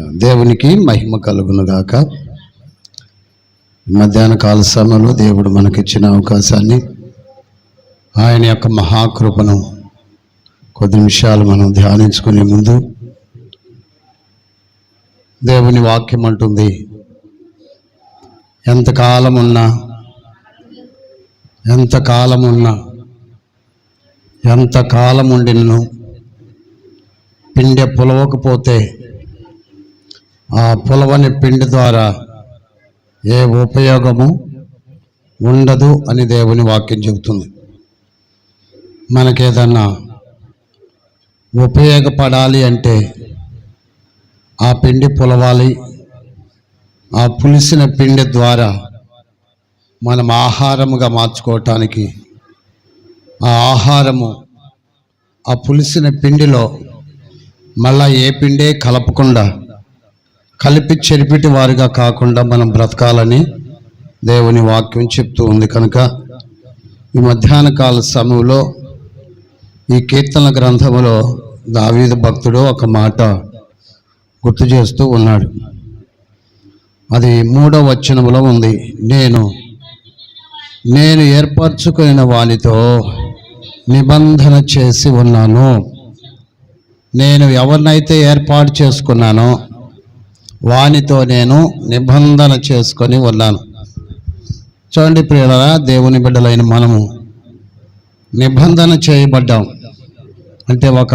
దేవునికి మహిమ కలుగునుగాక. మధ్యాహ్న కాల సమయంలో దేవుడు మనకిచ్చిన అవకాశాన్ని ఆయన యొక్క మహాకృపను కొద్ది నిమిషాలు మనం ధ్యానించుకునే ముందు దేవుని వాక్యం అంటుంది ఎంతకాలం ఉన్నా ఎంతకాలం ఉన్నా ఎంతకాలం ఉండినను పిండె పులవకపోతే ఆ పులవని పిండి ద్వారా ఏ ఉపయోగము ఉండదు అని దేవుని వాక్యం చెబుతుంది. మనకేదన్నా ఉపయోగపడాలి అంటే ఆ పిండి పులవాలి ఆ పులిసిన పిండి ద్వారా మనం ఆహారముగా మార్చుకోవటానికి ఆ ఆహారము ఆ పులిసిన పిండిలో మళ్ళా ఏ పిండే కలపకుండా కలిపి చెరిపిటి వారిగా కాకుండా మనం బ్రతకాలని దేవుని వాక్యం చెప్తూ ఉంది. కనుక ఈ మధ్యాహ్న కాల సమయంలో ఈ కీర్తన గ్రంథములో దావీదు భక్తుడు ఒక మాట గుర్తు చేస్తూ ఉన్నాడు. అది మూడో వచనములో ఉంది. నేను నేను ఏర్పరచుకున్న వానితో నిబంధన చేసి ఉన్నాను. నేను ఎవరినైతే ఏర్పాటు చేసుకున్నానో వానితో నేను నిబంధన చేసుకొని ఉన్నాను. చూడండి ప్రియులరా దేవుని బిడ్డలైన మనము నిబంధన చేయబడ్డాం. అంటే ఒక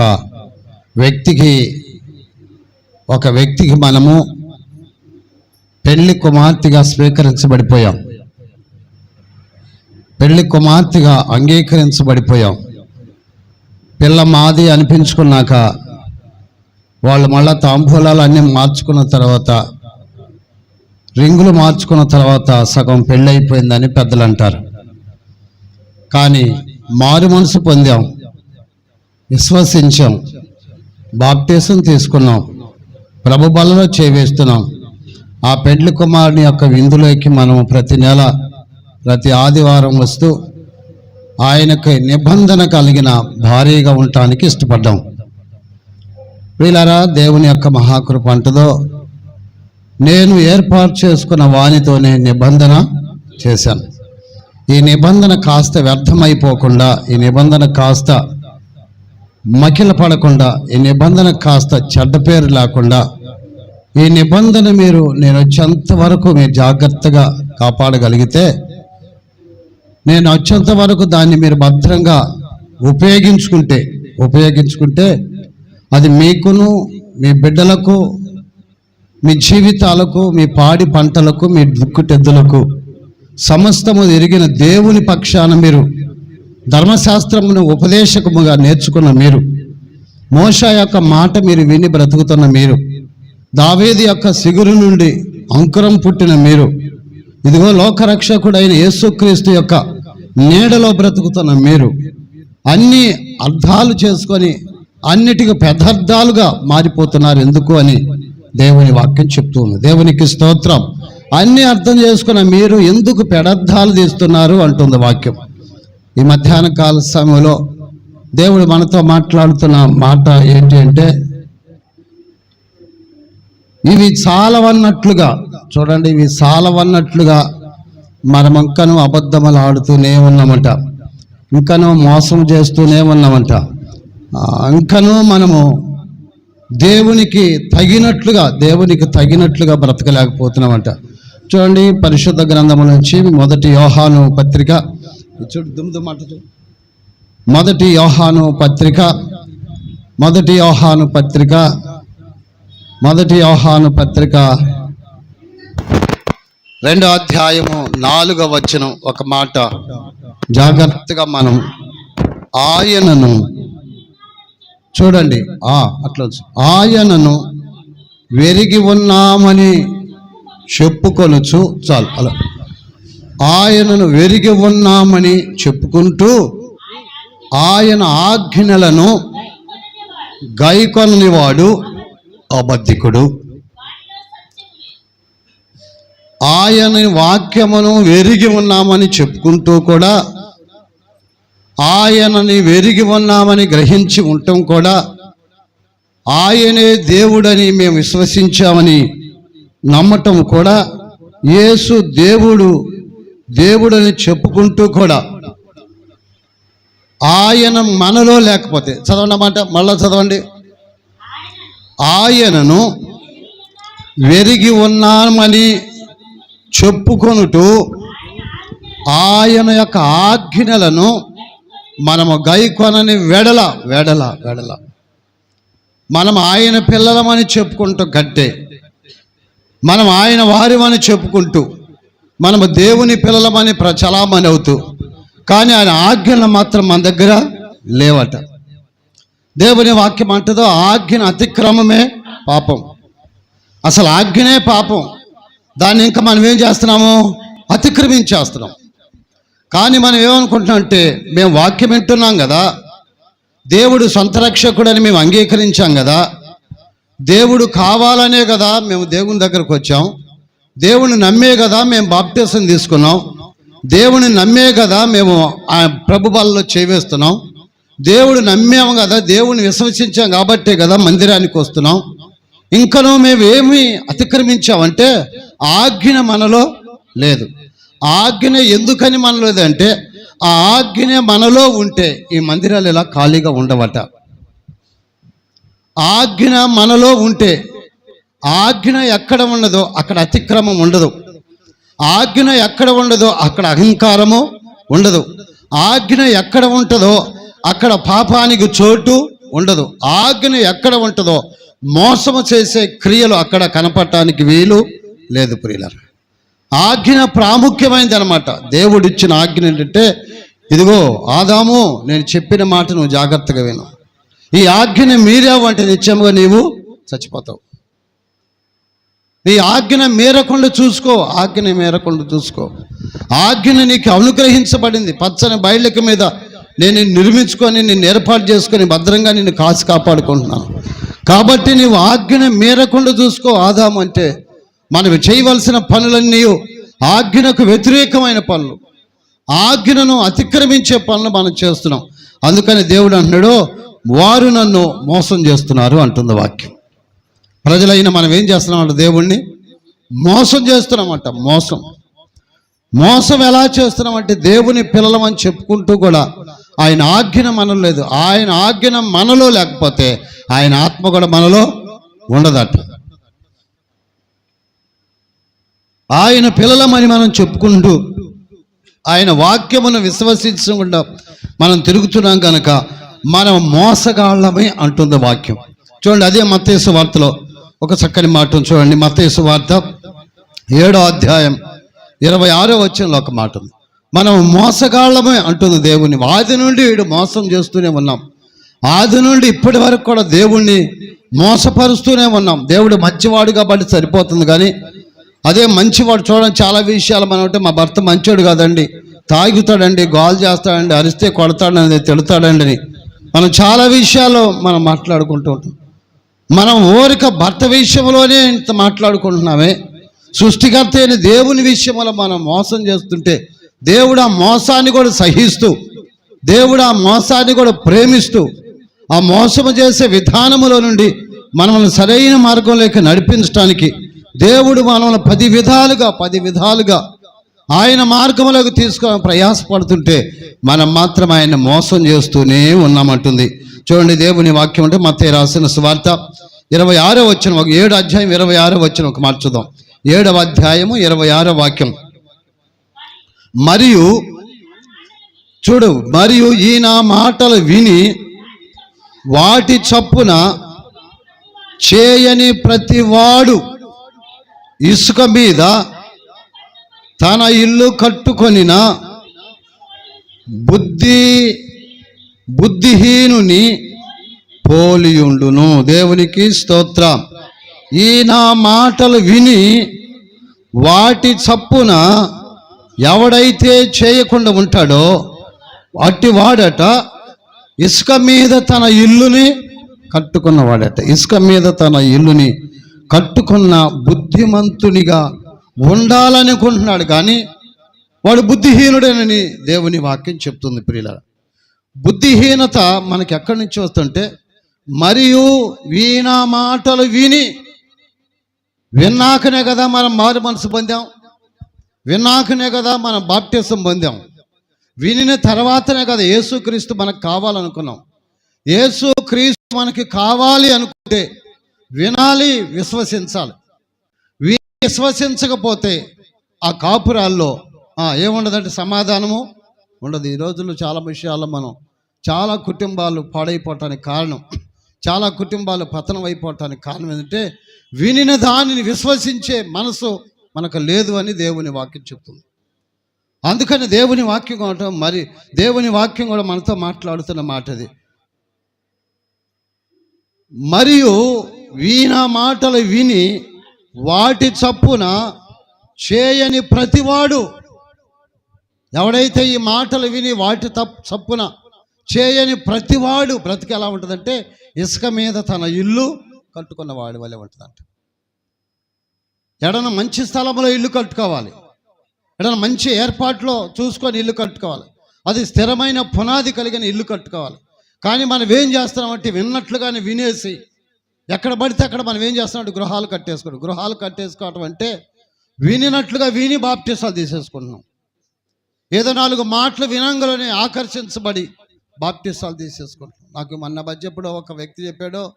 వ్యక్తికి ఒక వ్యక్తికి మనము పెళ్ళి కుమార్తెగా స్వీకరించబడిపోయాం. పెళ్ళి కుమార్తెగా అంగీకరించబడిపోయాం. పిల్ల మాది అనిపించుకున్నాక వాళ్ళు మళ్ళీ తాంబూలాలు అన్నీ మార్చుకున్న తర్వాత రింగులు మార్చుకున్న తర్వాత సగం పెళ్ళైపోయిందని పెద్దలు అంటారు కానీ మారు మనసు పొందాం విశ్వసించాం బాప్తీసం తీసుకున్నాం ప్రభు బలలో చేవేస్తున్నాం. ఆ పెండ్లి కుమారుని యొక్క విందులోకి మనం ప్రతి నెల ప్రతి ఆదివారం వస్తూ ఆయనకు నిబంధన కలిగిన భారీగా ఉండటానికి ఇష్టపడ్డాం. వీళ్ళరా దేవుని యొక్క మహాకృప అంటదో నేను ఏర్పాటు చేసుకున్న వానితోనే నిబంధన చేశాను. ఈ నిబంధన కాస్త వ్యర్థమైపోకుండా ఈ నిబంధన కాస్త మకిల పడకుండా ఈ నిబంధన కాస్త చెడ్డ పేరు లేకుండా ఈ నిబంధన మీరు నేను వచ్చేంత వరకు మీరు జాగ్రత్తగా కాపాడగలిగితే నేను వచ్చేంత వరకు దాన్ని మీరు భద్రంగా ఉపయోగించుకుంటే ఉపయోగించుకుంటే అది మీకును మీ బిడ్డలకు మీ జీవితాలకు మీ పాడి పంటలకు మీ దుక్కుటెద్దులకు సమస్తము ఎరిగిన దేవుని పక్షాన మీరు ధర్మశాస్త్రమును ఉపదేశకముగా నేర్చుకున్న మీరు మోష యొక్క మాట మీరు విని బ్రతుకుతున్న మీరు దావేది యొక్క సిగురు నుండి అంకురం పుట్టిన మీరు ఇదిగో లోకరక్షకుడైన యేసుక్రీస్తు యొక్క నీడలో బ్రతుకుతున్న మీరు అన్ని అర్థాలు చేసుకొని అన్నిటికీ పెదార్థాలుగా మారిపోతున్నారు ఎందుకు అని దేవుని వాక్యం చెప్తూ ఉంది. దేవునికి స్తోత్రం. అన్ని అర్థం చేసుకున్న మీరు ఎందుకు పెడర్థాలు తీస్తున్నారు అంటుంది వాక్యం. ఈ మధ్యాహ్న కాల సమయంలో దేవుడు మనతో మాట్లాడుతున్న మాట ఏంటి అంటే ఇవి చాలవన్నట్లుగా చూడండి ఇవి చాలవన్నట్లుగా మనమంకను అబద్ధములు ఆడుతూనే ఉన్నామంట. ఇంకను మోసం చేస్తూనే ఉన్నామంట. అంకను మనము దేవునికి తగినట్లుగా దేవునికి తగినట్లుగా బ్రతకలేకపోతున్నామంట. చూడండి పరిశుద్ధ గ్రంథము నుంచి మొదటి యోహాను పత్రిక. చూడు దుమ్దుమాట మొదటి యోహాను పత్రిక. మొదటి యోహాను పత్రిక. మొదటి యోహాను పత్రిక. రెండో అధ్యాయము నాలుగో వచనం ఒక మాట. జాగ్రత్తగా మనం ఆయనను చూడండి. ఆ అట్లా ఆయనను వెరిగి ఉన్నామని చెప్పుకొనుచు చాలు అలా. ఆయనను వెరిగి ఉన్నామని చెప్పుకుంటూ ఆయన ఆజ్ఞలను గైకొననివాడు అబద్ధికుడు. ఆయన వాక్యమును వెరిగి ఉన్నామని చెప్పుకుంటూ కూడా ఆయనని వెరిగి ఉన్నామని గ్రహించి ఉండటం కూడా ఆయనే దేవుడని మేము విశ్వసించామని నమ్మటం కూడా యేసు దేవుడు దేవుడని చెప్పుకుంటూ కూడా ఆయన మనలో లేకపోతే చదవండి అన్నమాట మళ్ళా చదవండి. ఆయనను వెరిగి ఉన్నామని చెప్పుకొనుటూ ఆయన యొక్క ఆజ్ఞలను మనము గైకొనని వెడల వెడల వెడల. మనం ఆయన పిల్లలమని చెప్పుకుంటూ గట్టే మనం ఆయన వారిమని చెప్పుకుంటూ మనము దేవుని పిల్లలమని ప్రచలామని అవుతూ. కానీ ఆయన ఆజ్ఞలు మాత్రం మన దగ్గర లేవట. దేవుని వాక్యం అంటదో ఆజ్ఞను అతిక్రమమే పాపం. అసలు ఆజ్ఞనే పాపం. దాన్ని ఇంకా మనం ఏం చేస్తున్నాము? అతిక్రమించేస్తున్నాం. కానీ మనం ఏమనుకుంటున్నాం అంటే మేము వాక్యం వింటున్నాం కదా. దేవుడు సొంత రక్షకుడని మేము అంగీకరించాం కదా. దేవుడు కావాలనే కదా మేము దేవుని దగ్గరకు వచ్చాం. దేవుని నమ్మే కదా మేము బాప్టిజం తీసుకున్నాం. దేవుని నమ్మే కదా మేము ఆ ప్రభుబలలో చేవేస్తున్నాం. దేవుడు నమ్మాము కదా దేవుని విశ్వసించాం కాబట్టే కదా మందిరానికి వస్తున్నాం. ఇంకనూ మేము ఏమి అతిక్రమించామంటే ఆజ్ఞ మనలో లేదు. ఆజ్ఞ ఎందుకని మనలో లేదంటే ఆ ఆజ్ఞ మనలో ఉంటే ఈ మందిరాలు ఇలా ఖాళీగా ఉండవట. ఆజ్ఞ మనలో ఉంటే ఆజ్ఞ ఎక్కడ ఉండదో అక్కడ అతిక్రమం ఉండదు. ఆజ్ఞ ఎక్కడ ఉండదో అక్కడ అహంకారము ఉండదు. ఆజ్ఞ ఎక్కడ ఉంటుందో అక్కడ పాపానికి చోటు ఉండదు. ఆజ్ఞ ఎక్కడ ఉంటుందో మోసము చేసే క్రియలు అక్కడ కనపడటానికి వీలు లేదు ప్రియులరు. ఆజ్ఞ ప్రాముఖ్యమైనది అనమాట దేవుడిచ్చిన ఆజ్ఞ ఏంటంటే ఇదిగో ఆదాము నేను చెప్పిన మాట నువ్వు జాగ్రత్తగా విను. ఈ ఆజ్ఞని మీరావంటే నిత్యముగా నీవు చచ్చిపోతావు. నీ ఆజ్ఞ మేరకుండా చూసుకో ఆజ్ఞ మేరకుండా చూసుకో. ఆజ్ఞ నీకు అనుగ్రహించబడింది. పచ్చని బయళ్ళకి మీద నేను నిర్మించుకొని నిన్ను ఏర్పాటు చేసుకొని భద్రంగా నిన్ను కాసి కాపాడుకుంటున్నాను. కాబట్టి నీవు ఆజ్ఞ మేరకుండా చూసుకో ఆదాము అంటే మనం చేయవలసిన పనులన్నీ ఆజ్ఞకు వ్యతిరేకమైన పనులు. ఆజ్ఞను అతిక్రమించే పనులు మనం చేస్తున్నాం. అందుకని దేవుడు అంటున్నాడు వారు నన్ను మోసం చేస్తున్నారు అంటుంది వాక్యం. ప్రజలైన మనం ఏం చేస్తున్నామంట దేవుణ్ణి? మోసం చేస్తున్నామంట మోసం. మోసం ఎలా చేస్తున్నామంటే దేవుని పిల్లలమని చెప్పుకుంటూ కూడా ఆయన ఆజ్ఞ మనలో లేదు. ఆయన ఆజ్ఞ మనలో లేకపోతే ఆయన ఆత్మ కూడా మనలో ఉండదట. ఆయన పిల్లలమని మనం చెప్పుకుంటూ ఆయన వాక్యమును విశ్వసించకుండా మనం తిరుగుతున్నాం కనుక మనం మోసగాళ్ళమే అంటుంది వాక్యం. చూడండి అదే మత్తేసు వార్తలో ఒక చక్కని మాట చూడండి మత్తేసు వార్త ఏడో అధ్యాయం ఇరవై ఆరో వచ్చంలో ఒక మాట ఉంది. మనం మోసగాళ్ళమే అంటుంది దేవుని. ఆది నుండి వీడు మోసం చేస్తూనే ఉన్నాం. ఆది నుండి ఇప్పటి వరకు కూడా దేవుణ్ణి మోసపరుస్తూనే ఉన్నాం. దేవుడు మంచివాడు కాబట్టి సరిపోతుంది కానీ అదే మంచివాడు చూడండి చాలా విషయాలు మనం అంటే మా భర్త మంచోడు కాదండి. తాగుతాడండి గోల్ చేస్తాడండి అరిస్తే కొడతాడండి తిడతాడండి అని. మనం చాలా విషయాలు మనం మాట్లాడుకుంటూ ఉంటాం. మనం ఓరిక భర్త విషయంలోనే ఇంత మాట్లాడుకుంటున్నామే. సృష్టికర్త అయిన దేవుని విషయంలో మనం మోసం చేస్తుంటే దేవుడు ఆ మోసాన్ని కూడా సహిస్తూ దేవుడు ఆ మోసాన్ని కూడా ప్రేమిస్తూ ఆ మోసము చేసే విధానములో నుండి మనల్ని సరైన మార్గంలోకి నడిపించడానికి దేవుడు మనల్ని పది విధాలుగా పది విధాలుగా ఆయన మార్గంలోకి తీసుకొని ప్రయాసపడుతుంటే మనం మాత్రం ఆయన మోసం చేస్తూనే ఉన్నామంటుంది. చూడండి దేవుని వాక్యం అంటే మత్తే రాసిన సువార్త ఇరవై ఆరో వచ్చిన ఒక ఏడు అధ్యాయం ఇరవై ఆరో వచ్చిన ఒక మార్చుదాం ఏడవ అధ్యాయము ఇరవై ఆరో వాక్యం. మరియు చూడు మరియు ఈయన మాటలు విని వాటి చప్పున చేయని ప్రతివాడు ఇసుక మీద తన ఇల్లు కట్టుకొనిన బుద్ధి బుద్ధిహీనుని పోలియుండును. దేవునికి స్తోత్రం. ఈ నా మాటలు విని వాటి చప్పున ఎవడైతే చేయకుండా ఉంటాడో అట్టి వాడట ఇసుక మీద తన ఇల్లుని కట్టుకున్నవాడట ఇసుక మీద తన ఇల్లుని కట్టుకున్న బుద్ధిమంతునిగా ఉండాలనుకుంటున్నాడు కానీ వాడు బుద్ధిహీనుడేనని దేవుని వాక్యం చెప్తుంది ప్రియుల బుద్ధిహీనత మనకి ఎక్కడి నుంచి వస్తుంటే మరియు వీణ మాటలు విని విన్నాకనే కదా మనం మారు మనసు పొందాం విన్నాకనే కదా మనం బాప్టిజం పొందాం వినిన తర్వాతనే కదా యేసుక్రీస్తు మనకు కావాలనుకున్నాం. యేసుక్రీస్తు మనకి కావాలి అనుకుంటే వినాలి విశ్వసించాలి. విశ్వసించకపోతే ఆ కాపురాల్లో ఏముండదంటే సమాధానము? ఉండదు. ఈ రోజుల్లో చాలా విషయాల్లో మనం చాలా కుటుంబాలు పాడైపోవటానికి కారణం. చాలా కుటుంబాలు పతనం అయిపోవటానికి కారణం ఏంటంటే వినిన దానిని విశ్వసించే మనసు మనకు లేదు అని దేవుని వాక్యం చెప్తుంది. అందుకని దేవుని వాక్యం కూడా మరి దేవుని వాక్యం కూడా మనతో మాట్లాడుతున్న మాట అది మరియు వీణ మాటలు విని వాటి చప్పున చేయని ప్రతివాడు. ఎవడైతే ఈ మాటలు విని వాటి తప్పు చప్పున చేయని ప్రతివాడు బ్రతికి ఎలా ఉంటుందంటే ఇసుక మీద తన ఇల్లు కట్టుకున్న వాడి వల్లే ఉంటుందంట. ఎడన మంచి స్థలంలో ఇల్లు కట్టుకోవాలి. ఎడన మంచి ఏర్పాట్లో చూసుకొని ఇల్లు కట్టుకోవాలి. అది స్థిరమైన పునాది కలిగిన ఇల్లు కట్టుకోవాలి. కానీ మనం ఏం చేస్తున్నామంటే విన్నట్లుగానే వినేసి ఎక్కడ పడితే అక్కడ మనం ఏం చేస్తున్నాడు గృహాలు కట్టేసుకోవడం గృహాలు కట్టేసుకోవటం అంటే వినినట్లుగా విని బాప్టిసాలు తీసేసుకుంటున్నాం. ఏదో నాలుగు మాటలు వినంగలోనే ఆకర్షించబడి బాప్టిసాలు తీసేసుకుంటున్నాం. నాకు మొన్న మధ్య ఎప్పుడో ఒక వ్యక్తి చెప్పాడో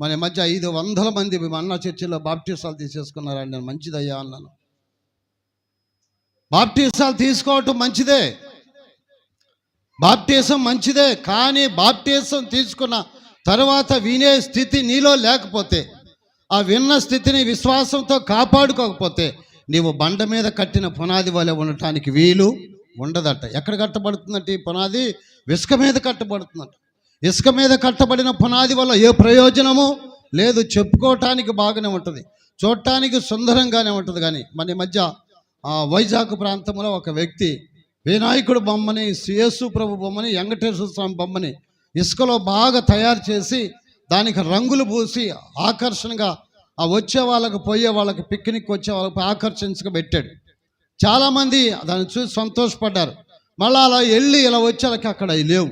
మన మధ్య ఐదు వందల మంది అన్న చర్చిలో బాప్టిసాలు తీసేసుకున్నారండి నేను మంచిదయ్యా అన్నాను. బాప్టిసాలు తీసుకోవటం మంచిదే. బాప్టిజం మంచిదే కానీ బాప్టిజం తీసుకున్న తర్వాత వినే స్థితి నీలో లేకపోతే ఆ విన్న స్థితిని విశ్వాసంతో కాపాడుకోకపోతే నీవు బండ మీద కట్టిన పునాది వలె ఉండటానికి వీలు ఉండదట. ఎక్కడ కట్టబడుతుందంటే ఈ పునాది? ఇసుక మీద కట్టబడుతుందట. ఇసుక మీద కట్టబడిన పునాది వల్ల ఏ ప్రయోజనము లేదు. చెప్పుకోవటానికి బాగానే ఉంటుంది. చూడటానికి సుందరంగానే ఉంటుంది. కానీ మన మధ్య ఆ వైజాగ్ ప్రాంతంలో ఒక వ్యక్తి వినాయకుడు బొమ్మని యేసు ప్రభు బొమ్మని వెంకటేశ్వర స్వామి బొమ్మని ఇసుకలో బాగా తయారు చేసి దానికి రంగులు పూసి ఆకర్షణగా ఆ వచ్చే వాళ్ళకి పోయే వాళ్ళకి పిక్నిక్ వచ్చే వాళ్ళకి ఆకర్షించగా పెట్టాడు. చాలామంది దాన్ని చూసి సంతోషపడ్డారు. మళ్ళీ అలా వెళ్ళి ఇలా వచ్చేలకి అక్కడ లేవు.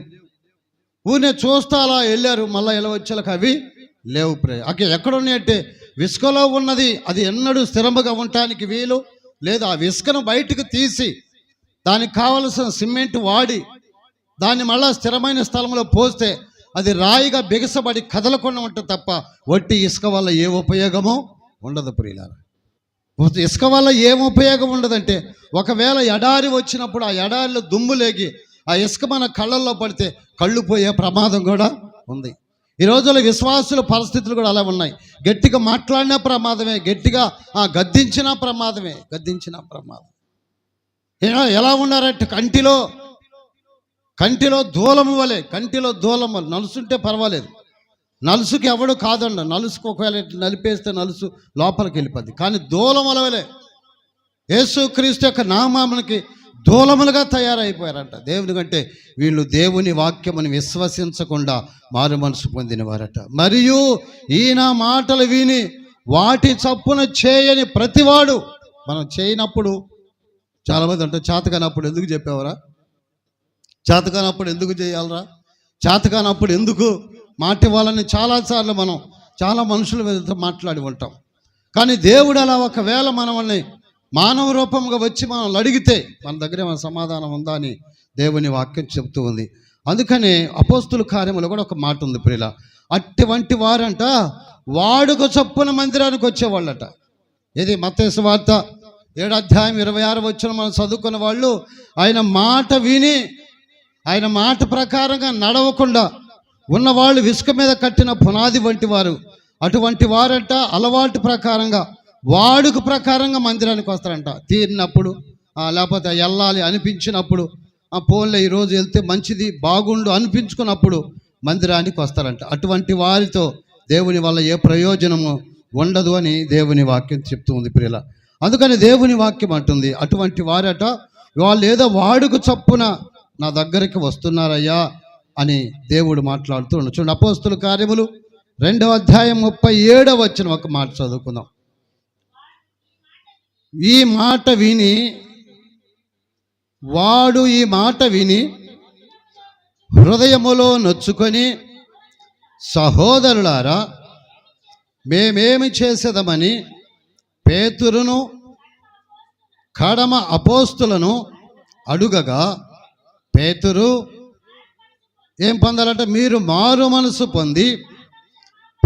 ఊరినే చూస్తా అలా వెళ్ళారు. మళ్ళీ ఇలా వచ్చేలకి అవి లేవు ప్రే అక్కడ ఎక్కడ ఉన్నాయంటే ఉన్నది అది ఎన్నడూ స్థిరముగా ఉండటానికి వీలు లేదు. ఆ విసుకను బయటకు తీసి దానికి కావలసిన సిమెంట్ వాడి దాన్ని మళ్ళా స్థిరమైన స్థలంలో పోస్తే అది రాయిగా బిగసబడి కదలకుండా ఉంటుంది తప్ప వట్టి ఇసుక వల్ల ఏ ఉపయోగమో ఉండదు ప్రియులారా. ఇసుక వల్ల ఏం ఉపయోగం ఉండదంటే ఒకవేళ ఎడారి వచ్చినప్పుడు ఆ ఎడారిలో దుమ్ము లేగి ఆ ఇసుక మన కళ్ళల్లో పడితే కళ్ళు పోయే ప్రమాదం కూడా ఉంది. ఈ రోజుల్లో విశ్వాసుల పరిస్థితులు కూడా అలా ఉన్నాయి. గట్టిగా మాట్లాడినా ప్రమాదమే గట్టిగా ఆ, గద్దించినా ప్రమాదమే గద్దించినా ప్రమాదం. ఎలా ఉన్నారంటే కంటిలో కంటిలో దూలము వలె కంటిలో దూలం వలె నలుసుంటే పర్వాలేదు. నలుసుకి ఎవడు కాదండ నలుసుకు ఒకవేళ నలిపేస్తే నలుసు లోపలికి వెళ్ళిపోద్ది. కానీ దూలం వలే యేసుక్రీస్తు యొక్క నామానికి దూలములుగా తయారైపోయారంట. దేవుని కంటే వీళ్ళు దేవుని వాక్యమును విశ్వసించకుండా మారు మనసు పొందినవారట. మరియు ఈయన మాటలు విని వాటి చప్పున చేయని ప్రతివాడు మనం చేయనప్పుడు చాలామంది అంటే చేతకానప్పుడు ఎందుకు చెప్పేవరా? చేతకానప్పుడు ఎందుకు చేయాలరా? చేతకానప్పుడు ఎందుకు? మాట ఇవ్వాలని చాలాసార్లు మనం చాలా మనుషుల మీద మాట్లాడి ఉంటాం. కానీ దేవుడు అలా ఒకవేళ మనల్ని మానవ రూపంగా వచ్చి మనం అడిగితే మన దగ్గర మన సమాధానం ఉందా అని దేవుని వాక్యం చెప్తూ ఉంది. అందుకనే అపోస్తుల కార్యములో కూడా ఒక మాట ఉంది ప్రియుల. అటువంటి వారంట వాడుక చొప్పున మందిరానికి వచ్చేవాళ్ళట. ఇది మత్తేసు వార్త ఏడు అధ్యాయం ఇరవై ఆరు వచ్చిన మనం చదువుకున్న వాళ్ళు ఆయన మాట విని ఆయన మాట ప్రకారంగా నడవకుండా ఉన్నవాళ్ళు ఇసుక మీద కట్టిన పునాది వంటి వారు. అటువంటి వారంట అలవాటు ప్రకారంగా వాడుక ప్రకారంగా మందిరానికి వస్తారంట. తీరినప్పుడు లేకపోతే వెళ్ళాలి అనిపించినప్పుడు ఆ ఫోన్లో ఈరోజు వెళ్తే మంచిది బాగుండు అనిపించుకున్నప్పుడు మందిరానికి వస్తారంట. అటువంటి వారితో దేవుని వల్ల ఏ ప్రయోజనము ఉండదు అని దేవుని వాక్యం చెప్తూ ఉంది ప్రియుల. అందుకని దేవుని వాక్యం అంటుంది. అటువంటి వారట వాళ్ళు ఏదో వాడుకు చప్పున నా దగ్గరికి వస్తున్నారయ్యా అని దేవుడు మాట్లాడుతూ ఉన్నాడు చూడండి అపోస్తుల కార్యములు రెండవ అధ్యాయం ముప్పై ఏడవ వచ్చిన ఒక మాట చదువుకుందాం. ఈ మాట విని వాడు ఈ మాట విని హృదయములో నొచ్చుకొని సహోదరులారా మేమేమి చేసేదమని పేతురును కడమ అపోస్తులను అడుగగా పేతురు ఏం పొందాలంటే మీరు మారు మనసు పొంది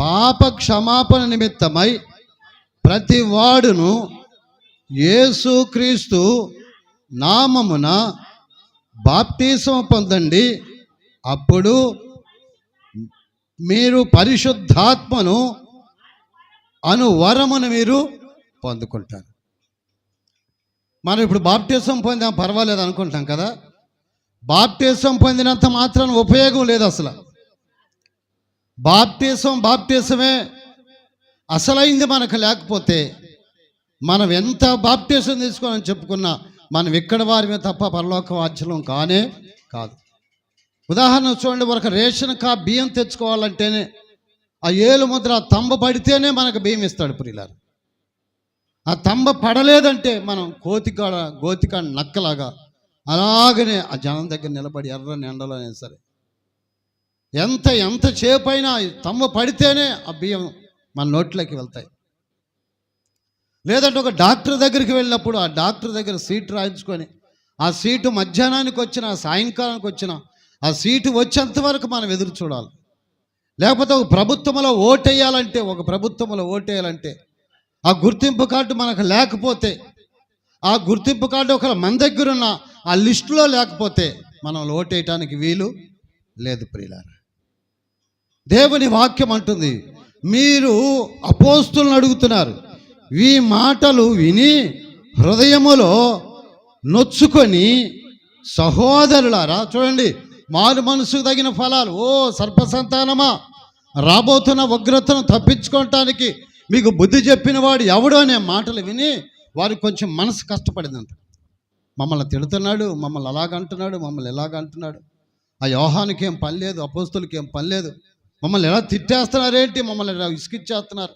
పాప క్షమాపణ నిమిత్తమై ప్రతి వాడును యేసుక్రీస్తు నామమున బాప్తీసం పొందండి. అప్పుడు మీరు పరిశుద్ధాత్మను అను వరమును మీరు పొందుకుంటారు. మనం ఇప్పుడు బాప్టిజం పొందాం పర్వాలేదు అనుకుంటాం కదా. బాప్టేసం పొందినంత మాత్రం ఉపయోగం లేదు అసలు. బాప్టేసం బాప్టేసమే అసలైంది మనకు లేకపోతే మనం ఎంత బాప్టేసం తీసుకోవాలని చెప్పుకున్నా మనం ఇక్కడ వారిమే తప్ప పరలోక వాచ్యం కానే కాదు. ఉదాహరణ చూడండి ఒక రేషన్ కా బియ్యం తెచ్చుకోవాలంటేనే ఆ ఏలు ముద్ర తంబ పడితేనే మనకు బియ్యం ఇస్తాడు ప్రియులారు. ఆ తంబ పడలేదంటే మనం కోతికాడ గోతికాడ నక్కలాగా అలాగనే ఆ జనం దగ్గర నిలబడి ఎర్రని ఎండలోనే అయినా సరే. ఎంత ఎంత చేపైనా తమ్ము పడితేనే ఆ బియ్యం మన నోట్లోకి వెళ్తాయి. లేదంటే ఒక డాక్టర్ దగ్గరికి వెళ్ళినప్పుడు ఆ డాక్టర్ దగ్గర సీట్ రాయించుకొని ఆ సీటు మధ్యాహ్నానికి వచ్చిన సాయంకాలానికి వచ్చిన ఆ సీటు వచ్చేంత వరకు మనం ఎదురు చూడాలి. లేకపోతే ఒక ప్రభుత్వంలో ఓటేయాలంటే ఒక ప్రభుత్వంలో ఓటేయాలంటే ఆ గుర్తింపు కార్డు మనకు లేకపోతే ఆ గుర్తింపు కార్డు ఒకవేళ మన దగ్గర ఉన్న ఆ లిస్టులో లేకపోతే మనం ఓటేయటానికి వీలు లేదు ప్రియులారా. దేవుని వాక్యం అంటుంది మీరు అపోస్తులను అడుగుతున్నారు ఈ మాటలు విని హృదయములో నొచ్చుకొని సహోదరులారా చూడండి మారు మనసుకు తగిన ఫలాలు ఓ సర్పసంతానమా రాబోతున్న ఉగ్రతను తప్పించుకోవటానికి మీకు బుద్ధి చెప్పిన వాడు ఎవడు అనే మాటలు విని వారికి కొంచెం మనసు కష్టపడిందంట. మమ్మల్ని తిడుతున్నాడు మమ్మల్ని అలాగంటున్నాడు మమ్మల్ని ఎలాగంటున్నాడు ఆ యోహానికి ఏం పని లేదు అపోస్తులకి ఏం పని లేదు. మమ్మల్ని ఎలా తిట్టేస్తున్నారేంటి మమ్మల్ని ఎలా ఇసుకిచ్చేస్తున్నారు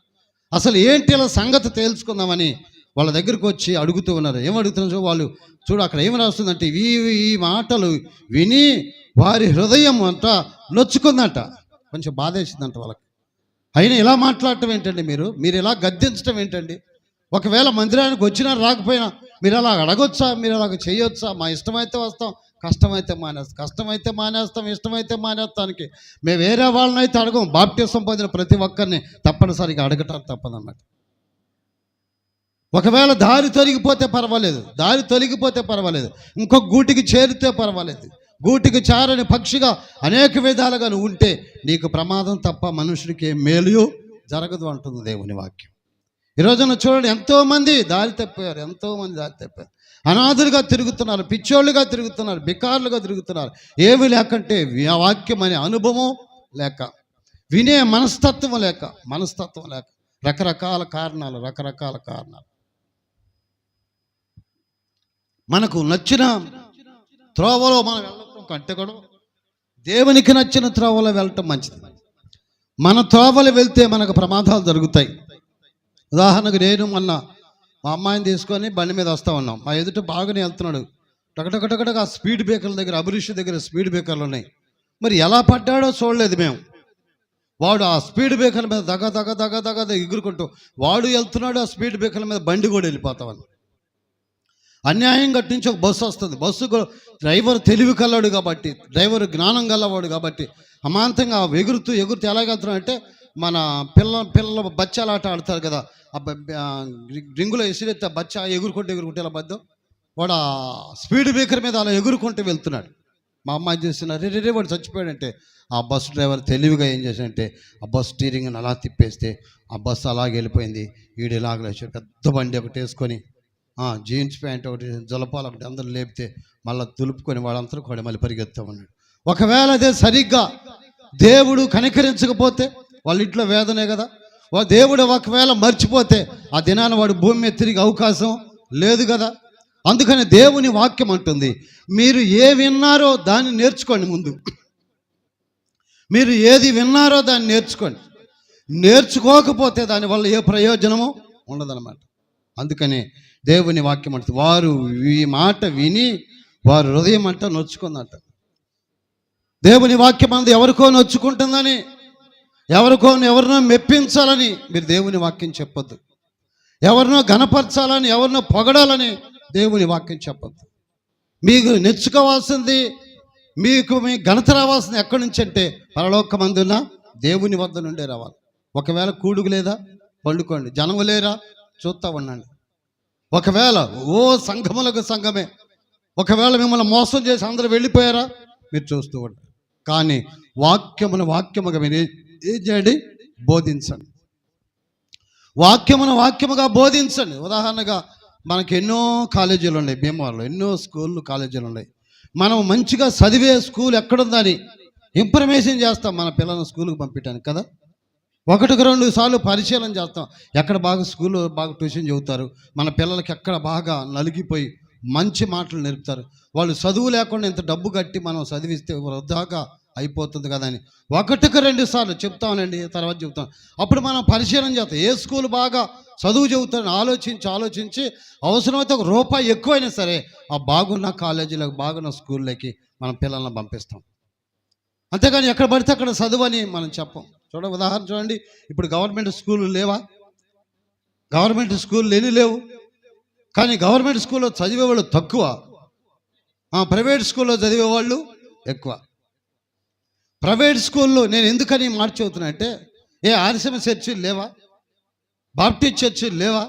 అసలు ఏంటి ఇలా సంగతి తేల్చుకుందామని వాళ్ళ దగ్గరికి వచ్చి అడుగుతూ ఉన్నారు. ఏం అడుగుతున్నారు వాళ్ళు? చూడు అక్కడ ఏమి రాస్తుందంటే ఈ ఈ మాటలు విని వారి హృదయం అంతా నొచ్చుకుందంట. కొంచెం బాధేసిందంట వాళ్ళకి. అయినా ఇలా మాట్లాడటం ఏంటండి మీరు? మీరు ఇలా గద్దించడం ఏంటండి? ఒకవేళ మందిరానికి వచ్చినా రాకపోయినా మీరు అలా అడగొచ్చా? మీరు అలాగ చేయొచ్చా? మా ఇష్టమైతే వస్తాం కష్టమైతే మానేస్తాం కష్టమైతే మానేస్తాం ఇష్టమైతే మానేస్తానికి. మేము వేరే వాళ్ళని అయితే అడగం బాప్టిసం పొందిన ప్రతి ఒక్కరిని తప్పనిసరిగా అడగటం తప్పదన్నమాట. ఒకవేళ దారి తొలగిపోతే పర్వాలేదు దారి తొలగిపోతే పర్వాలేదు ఇంకొక గూటికి చేరితే పర్వాలేదు గూటికి చేరని పక్షిగా అనేక విధాలుగా ఉంటే నీకు ప్రమాదం తప్ప మనుషుడికి ఏం మేలు జరగదు అంటుంది దేవుని వాక్యం. ఈ రోజున చూడండి ఎంతోమంది దారి తప్పారు ఎంతోమంది దారి తప్పారు. అనాథులుగా తిరుగుతున్నారు పిచ్చోళ్ళుగా తిరుగుతున్నారు బికారులుగా తిరుగుతున్నారు. ఏమి లేకంటే వాక్యం అనే అనుభవం లేక వినే మనస్తత్వం లేక మనస్తత్వం లేక రకరకాల కారణాలు రకరకాల కారణాలు. మనకు నచ్చిన త్రోవలో మనం వెళ్ళటం కంటే కూడా దేవునికి నచ్చిన త్రోవలో వెళ్ళటం మంచిది. మన త్రోవలు వెళ్తే మనకు ప్రమాదాలు జరుగుతాయి. ఉదాహరణకు నేను మొన్న మా అమ్మాయిని తీసుకొని బండి మీద వస్తా ఉన్నాం. మా ఎదుట బాగానే వెళ్తున్నాడు. టకటకటకటక ఆ స్పీడ్ బ్రేకర్ల దగ్గర అభిరుషి దగ్గర స్పీడ్ బ్రేకర్లు ఉన్నాయి. మరి ఎలా పడ్డాడో చూడలేదు మేము. వాడు ఆ స్పీడ్ బ్రేకర్ల మీద దగ దగ దగ దగ ఎగురుకుంటూ వాడు వెళ్తున్నాడు ఆ స్పీడ్ బ్రేకర్ల మీద బండి కూడా వెళ్ళిపోతామని. అన్యాయం కట్టించి ఒక బస్సు వస్తుంది. బస్సు డ్రైవర్ తెలివి కలవాడు కాబట్టి డ్రైవర్ జ్ఞానం గలవాడు కాబట్టి అమాంతంగా ఎగురుతూ ఎగురుతూ ఎలాగెళ్తున్నాడు అంటే మన పిల్ల పిల్ల బచ్చాలు ఆట ఆడతారు కదా. ఆ రింగులో ఎసిరెత్తే బచ్చ ఎగురుకుంటూ ఎగురుకుంటే ఇలా బద్దం? వాడు ఆ స్పీడ్ బ్రేకర్ మీద అలా ఎగురుకుంటూ వెళ్తున్నాడు. మా అమ్మాయి చూస్తున్నారు రే రే, వాడు చచ్చిపోయాడంటే ఆ బస్సు డ్రైవర్ తెలివిగా ఏం చేశాడంటే ఆ బస్ స్టీరింగ్ అలా తిప్పేస్తే ఆ బస్సు అలాగే వెళ్ళిపోయింది. వీడు ఇలాగ లేచాడు పెద్ద బండి ఒకటి వేసుకొని జీన్స్ ప్యాంట్ ఒకటి జలపాలు ఒకటి అందరూ లేపితే మళ్ళీ తులుపుకొని వాళ్ళంతా కూడా మళ్ళీ పరిగెత్తా ఉన్నాడు. ఒకవేళ అదే సరిగ్గా దేవుడు కనికరించకపోతే వాళ్ళ ఇంట్లో వేదనే కదా. వా దేవుడు ఒకవేళ మర్చిపోతే ఆ దినాన వాడు భూమి మీద తిరిగి అవకాశం లేదు కదా. అందుకని దేవుని వాక్యం అంటుంది మీరు ఏ విన్నారో దాన్ని నేర్చుకోండి ముందు. మీరు ఏది విన్నారో దాన్ని నేర్చుకోండి. నేర్చుకోకపోతే దానివల్ల ఏ ప్రయోజనము ఉండదన్నమాట. అందుకని దేవుని వాక్యం అంటుంది వారు ఈ మాట విని వారు హృదయం అంట నొచ్చుకుందంట. దేవుని వాక్యం అంది ఎవరికో నొచ్చుకుంటుందని ఎవరికో ఎవరినో మెప్పించాలని మీరు దేవుని వాక్యం చెప్పొద్దు. ఎవరినో గణపరచాలని ఎవరినో పొగడాలని దేవుని వాక్యం చెప్పొద్దు. మీకు నేర్చుకోవాల్సింది మీకు మీ ఘనత రావాల్సింది ఎక్కడి నుంచి అంటే పరలోకమందున దేవుని వద్ద నుండే రావాలి. ఒకవేళ కూడుకు లేదా పండుకోండి. జనము లేరా? చూస్తూ ఉండండి. ఒకవేళ ఓ సంఘములకు సంఘమే ఒకవేళ మిమ్మల్ని మోసం చేసి అందరూ వెళ్ళిపోయారా? మీరు చూస్తూ ఉంటారు కానీ వాక్యమును వాక్యముగా మీరు ఏం చేయండి? బోధించండి. వాక్యమును వాక్యముగా బోధించండి. ఉదాహరణగా మనకి ఎన్నో కాలేజీలు ఉన్నాయి భీమవరంలో ఎన్నో స్కూళ్ళు కాలేజీలు ఉన్నాయి. మనం మంచిగా చదివే స్కూల్ ఎక్కడుందని ఇన్ఫర్మేషన్ చేస్తాం మన పిల్లలను స్కూల్కి పంపించడానికి కదా? ఒకటికి రెండు సార్లు పరిశీలన చేస్తాం. ఎక్కడ బాగా స్కూల్లో బాగా ట్యూషన్ చెబుతారు మన పిల్లలకి ఎక్కడ బాగా నలిగిపోయి మంచి మాటలు నేర్పుతారు. వాళ్ళు చదువు లేకుండా ఇంత డబ్బు కట్టి మనం చదివిస్తే వృద్ధాగా అయిపోతుంది కదా అని. ఒకటికి రెండు సార్లు చెప్తానండి తర్వాత చెప్తాం అప్పుడు మనం పరిశీలన చేస్తాం. ఏ స్కూల్ బాగా చదువు చెబుతారని ఆలోచించి ఆలోచించి అవసరమైతే ఒక రూపాయి ఎక్కువైనా సరే ఆ బాగున్న కాలేజీలకు బాగున్న స్కూళ్ళకి మనం పిల్లల్ని పంపిస్తాం. అంతేగాని ఎక్కడ పడితే అక్కడ చదువు అని మనం చెప్పం. చూడ ఉదాహరణ చూడండి. ఇప్పుడు గవర్నమెంట్ స్కూళ్ళు లేవా? గవర్నమెంట్ స్కూల్ లేని లేవు? కానీ గవర్నమెంట్ స్కూల్లో చదివేవాళ్ళు తక్కువ. ప్రైవేట్ స్కూల్లో చదివేవాళ్ళు ఎక్కువ. ప్రైవేట్ స్కూల్లో నేను ఎందుకని మార్చి అంటే ఏ ఆర్సీఎం చర్చిలు లేవా? బాప్టిస్ట్ చర్చిలు లేవా?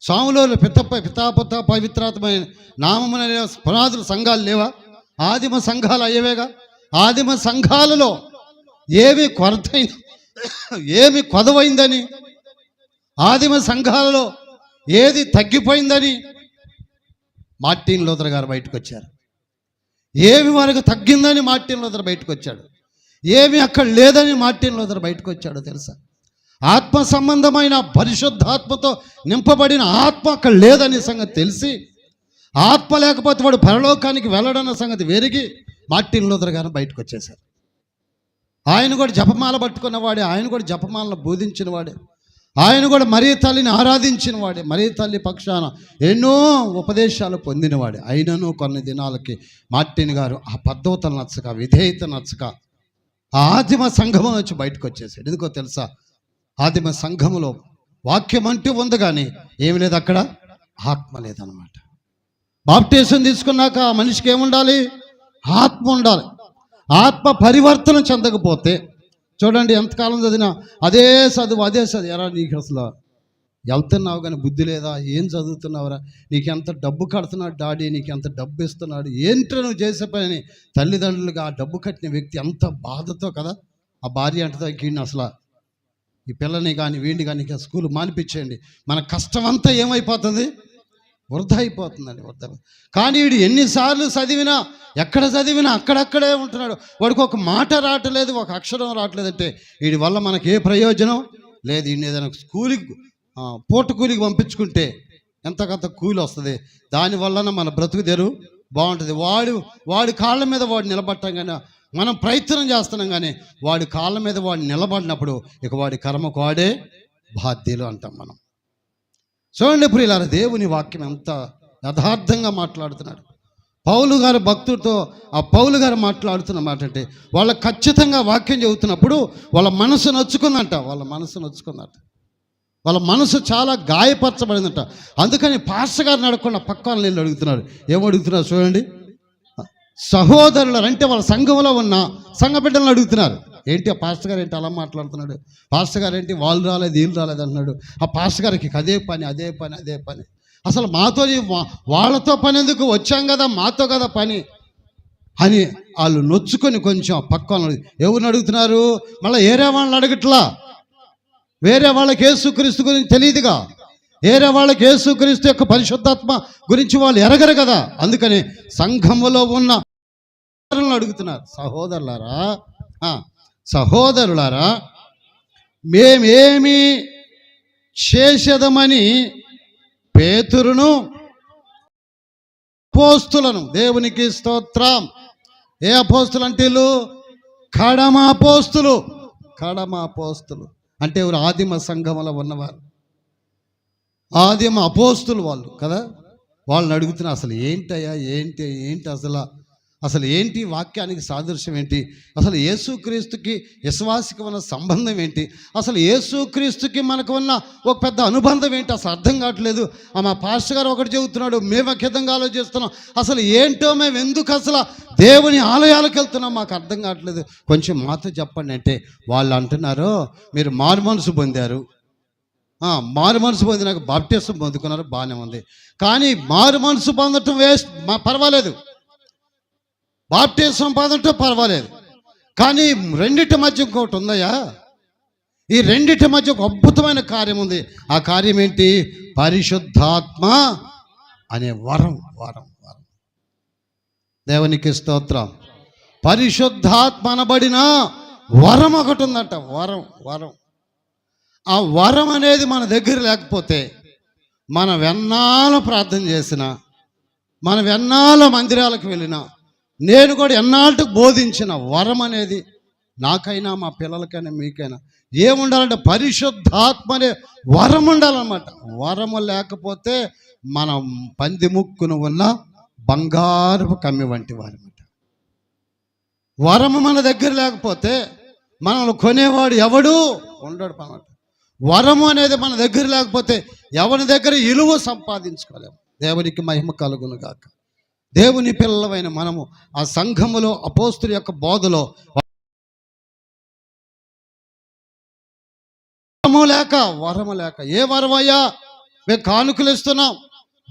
స్వాములో పితప్ప పితాపత పవిత్రాత్మైన నామమున పునాదుల సంఘాలు లేవా? ఆదిమ సంఘాలు అయ్యేవేగా? ఆదిమ సంఘాలలో ఏమి కొరతైన ఏమి కొదవైందని? ఆదిమ సంఘాలలో ఏది తగ్గిపోయిందని? మార్టిన్ లోతర్ గారు బయటకు వచ్చారు ఏమి వారికి తగ్గిందని మార్టిన్ లూథర్ బయటకు వచ్చాడు ఏమి అక్కడ లేదని మార్టిన్ లూథర్ బయటకు వచ్చాడో తెలుసా? ఆత్మ సంబంధమైన పరిశుద్ధాత్మతో నింపబడిన ఆత్మ అక్కడ లేదని సంగతి తెలిసి ఆత్మ లేకపోతే వాడు పరలోకానికి వెళ్ళడన్న సంగతి వెరిగి మార్టిన్ లూథర్ గారు బయటకు వచ్చేశారు ఆయన కూడా జపమాల పట్టుకున్నవాడే ఆయన కూడా జపమాలను బోధించిన వాడే ఆయన కూడా మరీ తల్లిని ఆరాధించిన వాడే మరీ తల్లి పక్షాన ఎన్నో ఉపదేశాలు పొందినవాడే. అయినను కొన్ని దినాలకి మార్టిన్ గారు ఆ పద్ధతులు నచ్చక విధేయత నచ్చక ఆ ఆదిమ సంఘం నుంచి బయటకు వచ్చేసాడు ఎందుకో తెలుసా? ఆదిమ సంఘములో వాక్యం అంటూ ఉంది కానీ ఏమి లేదు అక్కడ? ఆత్మ లేదనమాట బాప్టేషన్ తీసుకున్నాక ఆ మనిషికి ఏముండాలి? ఆత్మ ఉండాలి. ఆత్మ పరివర్తన చెందకపోతే చూడండి ఎంతకాలం చదివినా అదే చదువు అదే చదువు. ఎరా నీకు అసలు వెళ్తున్నావు కానీ బుద్ధి లేదా? ఏం చదువుతున్నావురా? నీకెంత డబ్బు కడుతున్నాడు డాడీ? నీకెంత డబ్బు ఇస్తున్నాడు? ఏంటో నువ్వు చేసే పని? తల్లిదండ్రులుగా ఆ డబ్బు కట్టిన వ్యక్తి ఎంత బాధతో కదా? ఆ భార్య అంటదో వీడిని అసలు ఈ పిల్లని కానీ వీడిని కానీ స్కూల్ మానిపించేయండి. మన కష్టం అంతా ఏమైపోతుంది? వృధ అయిపోతుందండి వృధ. కానీ వీడు ఎన్నిసార్లు చదివినా ఎక్కడ చదివినా అక్కడక్కడే ఉంటున్నాడు. వాడికి ఒక మాట రావట్లేదు ఒక అక్షరం రావట్లేదంటే వీడి వల్ల మనకి ఏ ప్రయోజనం లేదు. ఈయన ఏదైనా స్కూల్కి పూట కూలికి పంపించుకుంటే ఎంతకంత కూలి వస్తుంది. దానివల్లన మన బ్రతుకు తెరు బాగుంటుంది. వాడు వాడి కాళ్ళ మీద వాడు నిలబడటం కానీ మనం ప్రయత్నం చేస్తున్నాం కానీ వాడి కాళ్ళ మీద వాడు నిలబడినప్పుడు ఇక వాడి కర్మకు వాడే బాధ్యులు అంటాం మనం. చూడండి ప్రియులార దేవుని వాక్యం ఎంత యథార్థంగా మాట్లాడుతున్నాడు. పౌలు గారు భక్తుడితో ఆ పౌలు గారు మాట్లాడుతున్న మాట అంటే వాళ్ళ ఖచ్చితంగా వాక్యం చెబుతున్నప్పుడు వాళ్ళ మనసు నొచ్చుకుందంట వాళ్ళ మనసు నొచ్చుకుందంట. వాళ్ళ మనసు చాలా గాయపరచబడిందంట. అందుకని పాస్టర్ గారు అడగకుండా పక్కన నీళ్ళు అడుగుతున్నారు. ఏం అడుగుతున్నారు చూడండి. సహోదరులు అంటే వాళ్ళ సంఘంలో ఉన్న సంఘ బిడ్డలను అడుగుతున్నారు. ఏంటి ఆ పాస్టర్ గారు ఏంటి అలా మాట్లాడుతున్నాడు? పాస్టర్ గారు ఏంటి వాళ్ళు రాలేదు వీళ్ళు రాలేదు అంటున్నాడు. ఆ పాస్టర్ గారికి అదే పని అదే పని అదే పని. అసలు మాతో వా- వాళ్ళతో పని ఎందుకు? వచ్చాం కదా మాతో కదా పని. అని వాళ్ళు నొచ్చుకొని కొంచెం పక్కన ఎవరిని అడుగుతున్నారు? మళ్ళీ ఏరే వాళ్ళని అడగట్లా? వేరే వాళ్ళకి యేసుక్రీస్తు గురించి తెలియదుగా వేరే వాళ్ళకి యేసుక్రీస్తు యొక్క పరిశుద్ధాత్మ గురించి వాళ్ళు ఎరగరు కదా? అందుకని సంఘములో ఉన్న అడుగుతున్నారు. సహోదరులారా ఆ, సహోదరులారా మేమేమి చేసేదమని పేతురును అపోస్తులను దేవునికి స్తోత్రం. ఏ అపోస్తులు అంటే వీళ్ళు? పోస్తులు కడమాపోస్తులు అంటే ఎవరు ఆదిమ సంఘములో ఉన్నవారు. ఆదిమ అపోస్తులు వాళ్ళు కదా? వాళ్ళని అడుగుతున్నా అసలు ఏంటయ్యా ఏంటి ఏంటి అసలు? అసలు ఏంటి వాక్యానికి సాదృశ్యం ఏంటి? అసలు యేసుక్రీస్తుకి విశ్వాసికి ఉన్న సంబంధం ఏంటి? అసలు యేసుక్రీస్తుకి మనకు ఉన్న ఒక పెద్ద అనుబంధం ఏంటి? అసలు అర్థం కావట్లేదు. ఆ మా పాస్టర్ గారు ఒకటి చెబుతున్నాడు మేము ఒక ఆలోచిస్తున్నాం. అసలు ఏంటో మేము ఎందుకు అసలు దేవుని ఆలయాలకు వెళ్తున్నాం? మాకు అర్థం కావట్లేదు. కొంచెం మాతో చెప్పండి అంటే వాళ్ళు అంటున్నారు మీరు మారు మనసు పొందారు. మారు మనసు పొందినాక బాప్టిజం పొందుకున్నారు బాగానే ఉంది. కానీ మారు మనసు పొందటం వేస్ట్. మా పర్వాలేదు. బాప్టిజం పొందటం పర్వాలేదు. కానీ రెండిటి మధ్య ఇంకోటి ఉందయ్యా. ఈ రెండిటి మధ్య ఒక అద్భుతమైన కార్యం ఉంది. ఆ కార్యం ఏంటి? పరిశుద్ధాత్మ అనే వరం వరం వరం. దేవునికి స్తోత్రం. పరిశుద్ధాత్మ అనబడిన వరం ఒకటి ఉందంట. వరం వరం. ఆ వరం అనేది మన దగ్గర లేకపోతే మన వెన్నాల ప్రార్థన చేసిన మన వెన్నాల మందిరాలకు వెళ్ళిన నేను కూడా ఎన్నాళ్ళకు బోధించిన వరం అనేది నాకైనా మా పిల్లలకైనా మీకైనా. ఏముండాలంటే పరిశుద్ధాత్మ అనే వరం ఉండాలన్నమాట. వరము లేకపోతే మనం పంది ముక్కును ఉన్న బంగారపు కమ్మి వంటి వారన్నమాట. వరము మన దగ్గర లేకపోతే మనల్ని కొనేవాడు ఎవడు ఉండడు అన్నమాట. వరము అనేది మన దగ్గర లేకపోతే ఎవరి దగ్గర ఇలువ సంపాదించుకోలేము. దేవునికి మహిమ కలుగును గాక. దేవుని పిల్లలమైన మనము ఆ సంఘములో అపోస్తుల యొక్క బోధలో వరము లేక వరము లేక. ఏ వరమయ్యా? మేము కానుకలు ఇస్తున్నాం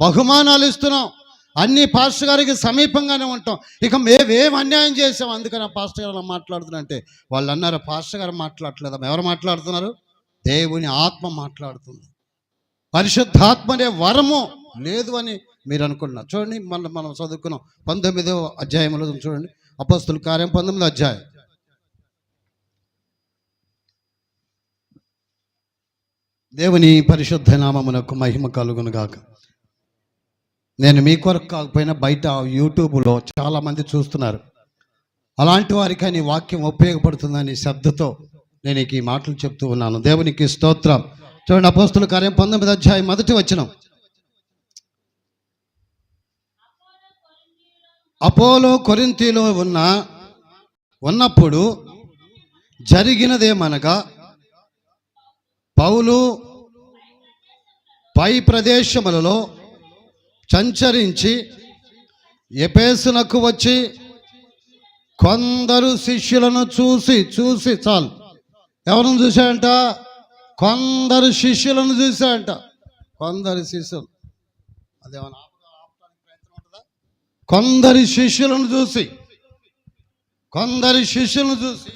బహుమానాలు ఇస్తున్నాం అన్ని పాస్టర్ గారికి సమీపంగానే ఉంటాం. ఇక మేమేం అన్యాయం చేసాం? అందుకని ఆ పాస్టర్ గారు మాట్లాడుతున్నా అంటే వాళ్ళు అన్నారు పాస్టర్ గారు మాట్లాడట్లేదా? ఎవరు మాట్లాడుతున్నారు? దేవుని ఆత్మ మాట్లాడుతుంది. పరిశుద్ధాత్మ అనే వరము. లేదు అని మీరు అనుకుంటున్నారు చూడండి మనం మనం చదువుకున్నాం. పంతొమ్మిదో అధ్యాయంలో చూడండి. అపస్తుల కార్యం పంతొమ్మిదో అధ్యాయం. దేవుని పరిశుద్ధ నామమునకు మహిమ కలుగును గాక. నేను మీ కొరకు కాకపోయినా బయట యూట్యూబ్లో చాలామంది చూస్తున్నారు. అలాంటి వారికి అని వాక్యం ఉపయోగపడుతుందని శబ్దతో నేను ఈ మాటలు చెప్తూ ఉన్నాను. దేవునికి స్తోత్రం. చూడండి అపోస్తుల కార్యం పంతొమ్మిది అధ్యాయం మొదటి వచ్చినాం అపోలో కొరింతిలో ఉన్న ఉన్నప్పుడు జరిగినదేమనగా పౌలు పై ప్రదేశములలో సంచరించి ఎపేసునకు వచ్చి కొందరు శిష్యులను చూసి చూసి చాలు. ఎవరిని చూశాడంట? కొందరు శిష్యులను చూశాడంట. కొందరు శిష్యులు. అదేమన్నా? కొందరి శిష్యులను చూసి కొందరి శిష్యులను చూసి